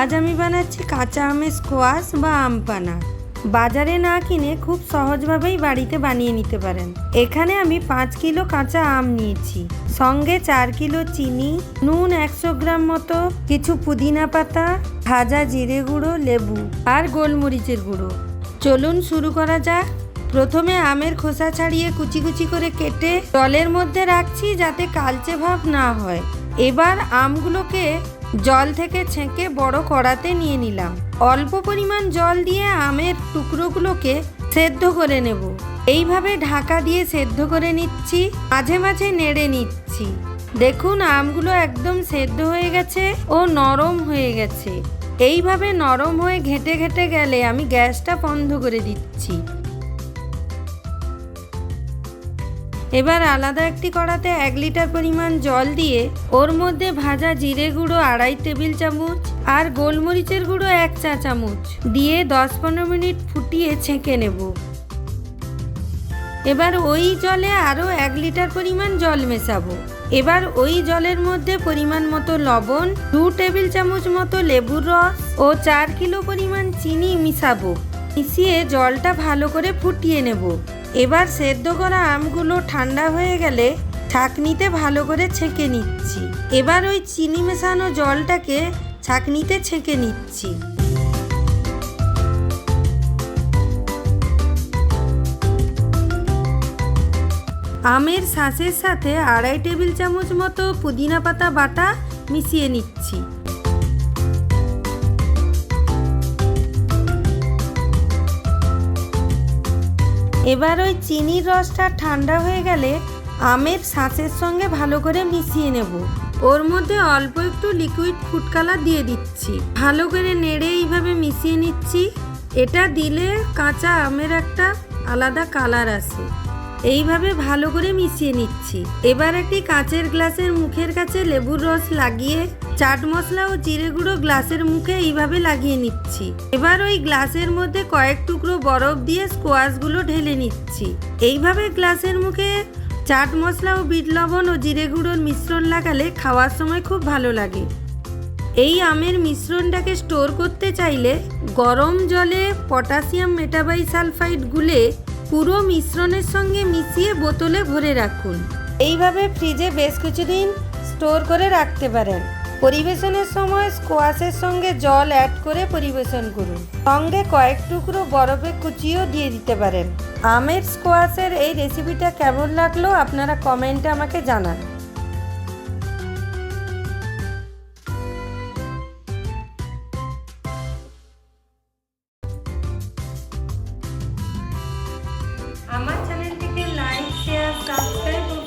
আজ আমি বানাচ্ছি কাঁচা আমের স্কোয়াশ বা আম পানা। বাজারে না কিনে খুব সহজভাবেই বাড়িতে বানিয়ে নিতে পারেন। এখানে আমি পাঁচ কিলো কাঁচা আম নিয়েছি। সঙ্গে চার কিলো চিনি, নুন একশো গ্রাম মতো, কিছু পুদিনা পাতা, ভাজা জিরে গুঁড়ো, লেবু আর গোলমরিচের গুঁড়ো। চলুন শুরু করা যাক। প্রথমে আমের খোসা ছাড়িয়ে কুচি কুচি করে কেটে জলের মধ্যে রাখছি যাতে কালচে ভাব না হয়। এবার আমগুলোকে জল থেকে ছেঁকে বড় কড়াতে নিয়ে নিলাম। অল্প পরিমাণ জল দিয়ে আমের টুকরোগুলোকে সেদ্ধ করে নেব। এইভাবে ঢাকা দিয়ে সেদ্ধ করে নিচ্ছি, মাঝে মাঝে নেড়ে নিচ্ছি। দেখুন, আমগুলো একদম সেদ্ধ হয়ে গেছে ও নরম হয়ে গেছে। এইভাবে নরম হয়ে ঘেটে ঘেটে গেলে আমি গ্যাসটা বন্ধ করে দিচ্ছি। এবার আলাদা একটি কড়াতে এক লিটার পরিমাণ জল দিয়ে ওর মধ্যে ভাজা জিরে গুঁড়ো আড়াই টেবিল চামচ আর গোলমরিচের গুঁড়ো এক চা চামচ দিয়ে দশ পনেরো মিনিট ফুটিয়ে ছেঁকে নেব। এবার ওই জলে আরও এক লিটার পরিমাণ জল মেশাবো। এবার ওই জলের মধ্যে পরিমাণ মতো লবণ, দু টেবিল চামচ মতো লেবুর রস ও চার কিলো পরিমাণ চিনি মিশাবো। মিশিয়ে জলটা ভালো করে ফুটিয়ে নেব। এবার সেদ্ধ করা আমগুলো ঠান্ডা হয়ে গেলে ছাঁকনিতে ভালো করে ছেঁকে নিচ্ছি। এবার ওই চিনি মেশানো জলটাকে ছাঁকনিতে ছেঁকে নিচ্ছি। আমের শাঁসের সাথে আড়াই টেবিল চামচ মতো পুদিনা পাতা বাটা মিশিয়ে নিচ্ছি। এবার ওই চিনির রসটা ঠান্ডা হয়ে গেলে আমের শাঁসের সঙ্গে ভালো করে মিশিয়ে নেব। ওর মধ্যে অল্প একটু লিকুইড ফুড কালার দিয়ে দিচ্ছি। ভালো করে নেড়ে এইভাবে মিশিয়ে নিচ্ছি। এটা দিলে কাঁচা আমের একটা আলাদা কালার আসে। এইভাবে ভালো করে মিশিয়ে নিচ্ছি। এবার একটি কাঁচের গ্লাসের মুখের কাছে লেবুর রস লাগিয়ে চাট মশলা ও জিরে গুঁড়ো গ্লাসের মুখে এইভাবে লাগিয়ে নিচ্ছি। এবার ওই গ্লাসের মধ্যে কয়েক টুকরো বরফ দিয়ে স্কোয়াশগুলো ঢেলে নিচ্ছি। এইভাবে গ্লাসের মুখে চাট মশলা ও বিট লবণ ও জিরে গুঁড়োর মিশ্রণ লাগালে খাওয়ার সময় খুব ভালো লাগে। এই আমের মিশ্রণটাকে স্টোর করতে চাইলে গরম জলে পটাশিয়াম মেটাবাই সালফাইড গুলে পুরো মিশ্রণের সঙ্গে মিশিয়ে বোতলে ভরে রাখুন। এইভাবে ফ্রিজে বেশ কিছুদিন স্টোর করে রাখতে পারেন। পরিবেশনের সময় স্কোয়াশের সঙ্গে জল অ্যাড করে পরিবেশন করুন। সঙ্গে কয়েক টুকরো বরফে কুচিও দিয়ে দিতে পারেন। আমের স্কোয়াশের এই রেসিপিটা কেমন লাগল আপনারা কমেন্টে আমাকে জানান। আমার চ্যানেলটিকে লাইক শেয়ার সাবস্ক্রাইব